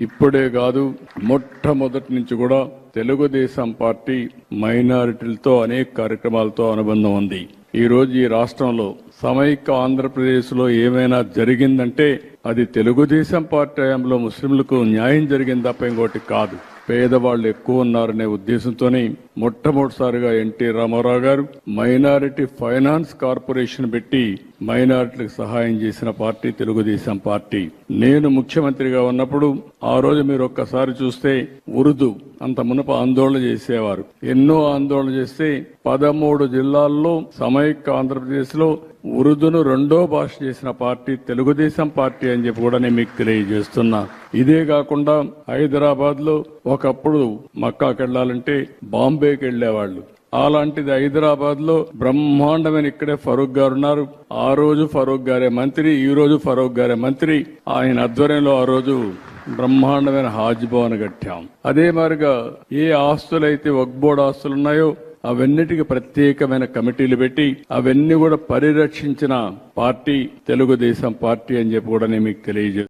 ఇప్పుడే కాదు మొట్టమొదటి నుంచి కూడా తెలుగుదేశం పార్టీ మైనారిటీలతో అనేక కార్యక్రమాలతో అనుబంధం ఉంది. ఈ రోజు ఈ రాష్ట్రంలో సమైక్య ఆంధ్రప్రదేశ్లో ఏమైనా జరిగిందంటే అది తెలుగుదేశం పార్టీ హయాంలో ముస్లింలకు న్యాయం జరిగింది తప్ప ఇంకోటి కాదు. పేదవాళ్ళు ఎక్కువ ఉన్నారనే ఉద్దేశంతోనే మొట్టమొదటిసారిగా ఎన్టీ రామారావు గారు మైనారిటీ ఫైనాన్స్ కార్పొరేషన్ పెట్టి మైనార్టీలకు సహాయం చేసిన పార్టీ తెలుగుదేశం పార్టీ. నేను ముఖ్యమంత్రిగా ఉన్నప్పుడు ఆ రోజు మీరు ఒక్కసారి చూస్తే ఉర్దూ అంత మునప ఆందోళన చేసేవారు. ఎన్నో ఆందోళన చేస్తే పదమూడు జిల్లాల్లో సమైక్య ఆంధ్రప్రదేశ్లో ఉర్దూను రెండో భాష చేసిన పార్టీ తెలుగుదేశం పార్టీ అని చెప్పి కూడా నేను మీకు తెలియజేస్తున్నా. ఇదే కాకుండా హైదరాబాద్లో ఒకప్పుడు మక్కాకి వెళ్ళాలంటే బాంబేకి వెళ్ళేవాళ్ళు అలాంటిది హైదరాబాద్లో బ్రహ్మాండమైన ఇక్కడే ఫరూక్ గారు ఉన్నారు. ఆ రోజు ఫరూక్ గారే మంత్రి ఈ రోజు ఫరూక్ గారే మంత్రి. ఆయన ఆధ్వర్యంలో ఆ రోజు బ్రహ్మాండమైన హాజ్ భవన్ కట్టాం. అదే మారిగా ఏ ఆస్తులైతే వక్బోర్డ్ ఆస్తులు ఉన్నాయో అవన్నిటికి ప్రత్యేకమైన కమిటీలు పెట్టి అవన్నీ కూడా పరిరక్షించిన పార్టీ తెలుగుదేశం పార్టీ అని చెప్పి కూడా నేను మీకు తెలియజేస్తాను